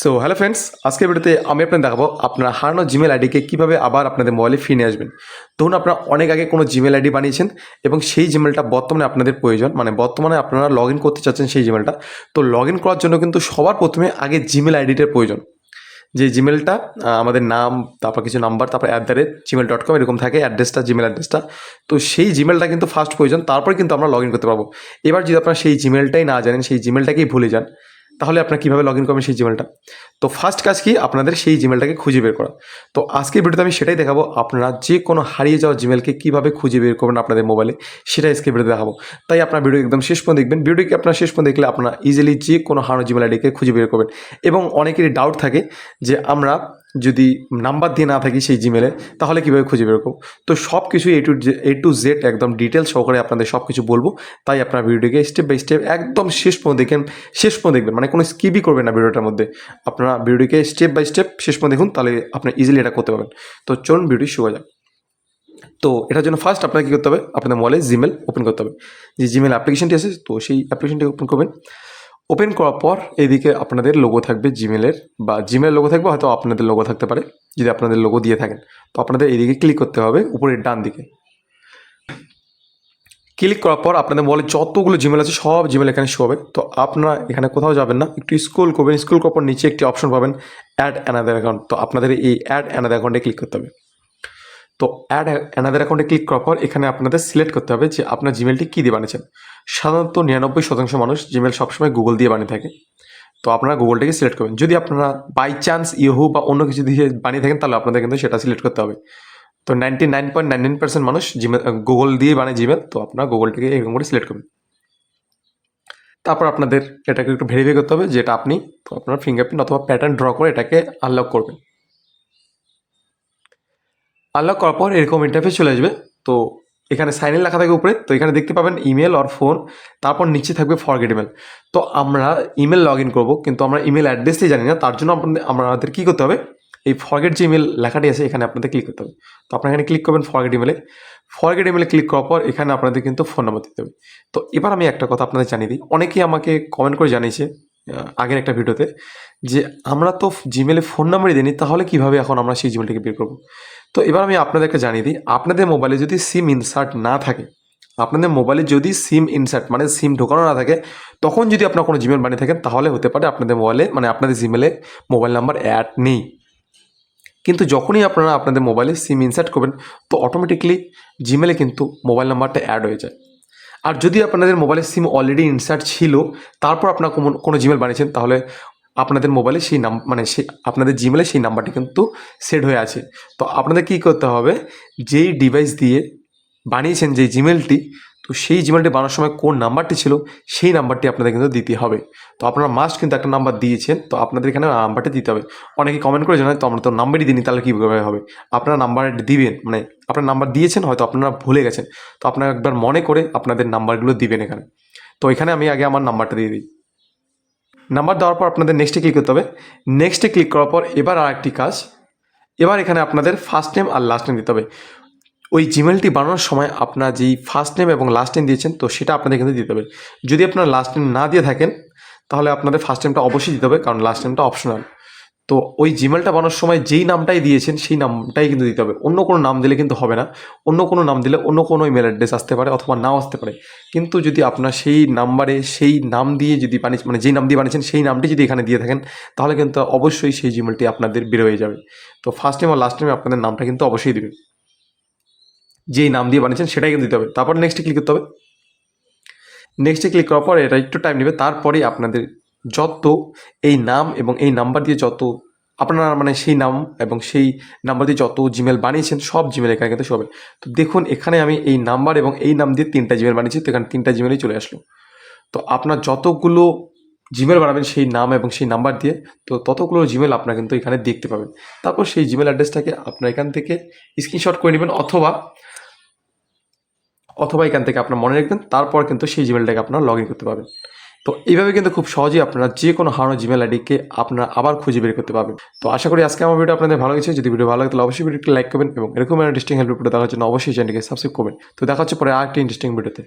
So hello friends আজকের ভিডিওতে আমি আপনাদের দেখাবো আপনার হারানো জিমেল আইডিকে কীভাবে আবার আপনাদের মোবাইলে ফিরে আসবেন। ধরুন আপনারা অনেক আগে কোনো জিমেল আইডি বানিয়েছেন এবং সেই জিমেলটা বর্তমানে আপনাদের প্রয়োজন। মানে বর্তমানে আপনারা লগ ইন করতে চাচ্ছেন সেই জিমেলটা তো লগ ইন করার জন্য কিন্তু সবার প্রথমে আগে জিমেল আইডিটার প্রয়োজন। যে জিমেলটা আমাদের নাম, তারপর কিছু নাম্বার তারপর at the rate Gmail dot com এরকম থাকে অ্যাড্রেসটা জিমেল অ্যাড্রেসটা তো সেই জিমেলটা কিন্তু ফার্স্ট প্রয়োজন, তারপরে কিন্তু আমরা লগ ইন করতে পারব। এবার যদি আপনারা সেই জিমেলটাই না জানেন, সেই জিমেলটাকেই ভুলে যান তাহলে আপনার কীভাবে লগ ইন করবেন সেই জিমেলটা তো ফার্স্ট কাজ কি? আপনাদের সেই জিমেলটাকে খুঁজে বের করা। তো আজকে ভিডিওতে আমি সেটাই দেখাবো। আপনারা যে কোনো হারিয়ে যাওয়া জিমেলকে কীভাবে খুঁজে বের করবেন আপনাদের মোবাইলে সেটা আজকে ভিডিওতে দেখাবো। তাই আপনার ভিডিও একদম শেষ পর্যন্ত দেখবেন। ভিডিওকে আপনার শেষ পর্যন্ত দেখলে আপনারা ইজিলি যে কোনো হারানো জিমেল আইডিকে খুঁজে বের করবেন। এবং অনেকেরই ডাউট থাকে যে আমরা যদি নাম্বার দিয়ে না থাকি সেই জিমেলে তাহলে কীভাবে খুঁজে বের করব? তো সব কিছু A to A to Z একদম ডিটেলস সহকারে আপনাদের সব কিছু বলব। তাই আপনার ভিডিওটিকে স্টেপ বাই স্টেপ একদম শেষ পর্যন্ত দেখেন, শেষ পর্যন্ত দেখবেন। মানে কোনো স্কিপই করবেন না ভিডিওটার মধ্যে। আপনারা ভিডিওটিকে স্টেপ বাই স্টেপ শেষ পর্যন্ত দেখুন, তাহলে আপনি ইজিলি এটা করতে পারবেন। তো চলুন ভিডিও শুরু যাক। তো এটার জন্য ফার্স্ট আপনাকে কী করতে হবে? আপনাদের মোবাইলে জিমেল ওপেন করতে হবে। যে জিমেল অ্যাপ্লিকেশনটি আছে, তো সেই অ্যাপ্লিকেশনটি ওপেন করবেন। ওপেন করার পর এদিকে আপনাদের লোগো থাকবে জিমেলের বা জিমেল লোগো থাকবে, হয়তো আপনাদের লোগো থাকতে পারে, যদি আপনাদের লোগো দিয়ে থাকেন। তো আপনাদের এদিকে ক্লিক করতে হবে উপরের ডান দিকে। ক্লিক করার পর আপনাদের মোবাইলে যতগুলো জিমেল আছে সব জিমেল এখানে শো হবে। তো আপনারা এখানে কোথাও যাবেন না, একটু স্ক্রল করবেন স্ক্রল করার পর নিচে একটি অপশন পাবেন অ্যাড অ্যানাদার অ্যাকাউন্ট তো আপনাদের এই অ্যাড অ্যানাদার অ্যাকাউন্টে ক্লিক করতে হবে। তো অ্যাড অ্যানাদার অ্যাকাউন্টে ক্লিক করার পর এখানে আপনাদের সিলেক্ট করতে হবে যে আপনার জিমেলটি কী দিয়ে বানিয়েছেন। সাধারণত নিরানব্বই শতাংশ মানুষ জিমেল সবসময় গুগল দিয়ে বানিয়ে থাকে। তো আপনারা গুগলটাকে সিলেক্ট করবেন। যদি আপনারা বাই চান্স ইহু বা অন্য কিছু দিয়ে বানিয়ে থাকেন, তাহলে আপনাদের কিন্তু সেটা সিলেক্ট করতে হবে। তো ninety nine point nine nine percent মানুষ জিমেল গুগল দিয়ে বানায় জিমেল তো আপনারা গুগলটাকে এরকম করে সিলেক্ট করবেন। তারপর আপনাদের এটাকে একটু ভেরিফাই করতে হবে যেটা আপনি আপনার ফিঙ্গারপ্রিন্ট অথবা প্যাটার্ন ড্র করে এটাকে আনলক করবেন। আনলক করার পর এরকম ইন্টারফেস চলে আসবে। তো এখানে সাইন ইন লেখা থাকে উপরে। তো এখানে দেখতে পাবেন ইমেল আর ফোন তারপর নিচে থাকবে ফরগেট ইমেল তো আমরা ইমেল লগ ইন করব, কিন্তু আমরা ইমেল অ্যাড্রেসই জানি না। তার জন্য আপনাদের আমাদের কী করতে হবে? এই ফরগেট যে ইমেল লেখাটি আছে, এখানে আপনাদের ক্লিক করতে হবে। তো আপনারা এখানে ক্লিক করবেন ফরগেট ইমেলে ফরগেট ইমেলে ক্লিক করার পর এখানে আপনাদের কিন্তু ফোন নাম্বার দিতে হবে। তো এবার আমি একটা কথা আপনাদের জানিয়ে দিই। অনেকেই আমাকে কমেন্ট করে জানিয়েছে আগের একটা ভিডিওতে, যে আমরা তো জিমেলে ফোন নাম্বারই দিইনি, তাহলে কীভাবে এখন আমরা সেই জিমেলটাকে বের করব? তো এবার আমি আপনাদেরকে জানিয়ে দিই, আপনাদের মোবাইলে যদি সিম ইনসার্ট না থাকে, আপনাদের মোবাইলে যদি সিম ইনসার্ট মানে সিম ঢোকানো না থাকে, তখন যদি আপনার কোনো জিমেল বানিয়ে থাকেন, তাহলে হতে পারে আপনাদের মোবাইলে মানে আপনাদের জিমেলে মোবাইল নাম্বার অ্যাড নেই। কিন্তু যখনই আপনারা আপনাদের মোবাইলে সিম ইনসার্ট করবেন, তো অটোমেটিকলি জিমেলে কিন্তু মোবাইল নাম্বারটা অ্যাড হয়ে যায়। আর যদি আপনাদের মোবাইলে সিম অলরেডি ইনসার্ট ছিল, তারপর আপনার কোনো- জিমেল বানিয়েছেন, তাহলে আপনাদের মোবাইলে সেই নাম মানে সেই, আপনাদের জিমেলে সেই নাম্বারটি কিন্তু সেট হয়ে আছে। তো আপনাদের কী করতে হবে? যেই ডিভাইস দিয়ে বানিয়েছেন যে জিমেলটি তো সেই জিমেলটি বানানোর সময় কোন নাম্বারটি ছিল, সেই নাম্বারটি আপনাদের কিন্তু দিতে হবে। তো আপনারা মাস্ট কিন্তু একটা নাম্বার দিয়েছেন, তো আপনাদের এখানে নাম্বারটি দিতে হবে। অনেকে কমেন্ট করে জানায়, তো আমরা তো নাম্বারই দিইনি, তাহলে কীভাবে হবে? আপনারা নাম্বার দিবেন মানে আপনার নাম্বার দিয়েছেন, হয়তো আপনারা ভুলে গেছেন। তো আপনারা একবার মনে করে আপনাদের নাম্বারগুলো দিবেন এখানে। তো এখানে আমি আগে আমার নাম্বারটা দিয়ে দিই। নাম্বার দেওয়ার পর আপনাদের নেক্সটে ক্লিক করতে হবে? নেক্সটে ক্লিক করার পর এবার আর একটি কাজ। এবার এখানে আপনাদের ফার্স্ট নেম আর লাস্ট নেম দিতে হবে। ওই জিমেলটি বানানোর সময় আপনার যেই ফার্স্ট নেম এবং লাস্ট নেম দিয়েছেন, তো সেটা আপনাদের কিন্তু দিতে হবে। যদি আপনার লাস্ট নেম না দিয়ে থাকেন, তাহলে আপনাদের ফার্স্ট নেমটা অবশ্যই দিতে হবে, কারণ লাস্ট নেমটা অপশনাল তো ওই জিমেলটা বানানোর সময় যেই নামটাই দিয়েছেন, সেই নামটাই কিন্তু দিতে হবে। অন্য কোনো নাম দিলে কিন্তু হবে না। অন্য কোনো নাম দিলে অন্য কোনো ইমেল অ্যাড্রেস আসতে পারে অথবা নাও আসতে পারে। কিন্তু যদি আপনার সেই নাম্বারে সেই নাম দিয়ে যদি বানিয়ে মানে যেই নাম দিয়ে বানিয়েছেন, সেই নামটি যদি এখানে দিয়ে থাকেন, তাহলে কিন্তু অবশ্যই সেই জিমেলটি আপনাদের বের হয়ে যাবে। তো ফার্স্ট টাইম আর লাস্ট টাইমে আপনাদের নামটা কিন্তু অবশ্যই দেবেন। যেই নাম দিয়ে বানিয়েছেন, সেটাই কিন্তু দিতে হবে। তারপর নেক্সটে ক্লিক করতে হবে। নেক্সটে ক্লিক করার পর এটা একটু টাইম নেবে। তারপরেই আপনাদের যত এই নাম এবং এই নাম্বার দিয়ে যত আপনারা মানে সেই নাম এবং সেই নাম্বার দিয়ে যত জিমেল বানিয়েছেন, সব জিমেল এখানে কিন্তু সবে তো দেখুন, এখানে আমি এই নাম্বার এবং এই নাম দিয়ে তিনটা জিমেল বানিয়েছি, তো এখানে তিনটা জিমেলই চলে আসলো। তো আপনার যতগুলো জিমেল বানাবেন সেই নাম এবং সেই নাম্বার দিয়ে, তো ততগুলো জিমেল আপনারা কিন্তু এখানে দেখতে পাবেন। তারপর সেই জিমেল অ্যাড্রেসটাকে আপনার এখান থেকে স্ক্রিনশট করে নেবেন অথবা অথবা এখান থেকে আপনার মনে রাখবেন, তারপর কিন্তু সেই জিমেলটাকে আপনার লগ ইন করতে পারবেন। তো এইভাবে কিন্তু খুব সহজেই আপনারা যে কোনো হারানো জিমেল আইডিকে আপনারা আবার খুঁজে বের করতে পারবেন। তো আশা করি আজকে আমার ভিডিও আপনাদের ভালো লেগেছে। যদি ভিডিও ভালো লাগে, তাহলে অবশ্যই ভিডিওটি লাইক করবেন এবং এরকম ইন্টারেস্টিং হেল্প ভিডিও দেখার জন্য অবশ্যই চ্যানেলকে সাবস্ক্রাইব করবেন। তো দেখা হচ্ছে পরে আরেকটি ইন্টারেস্টিং ভিডিওতে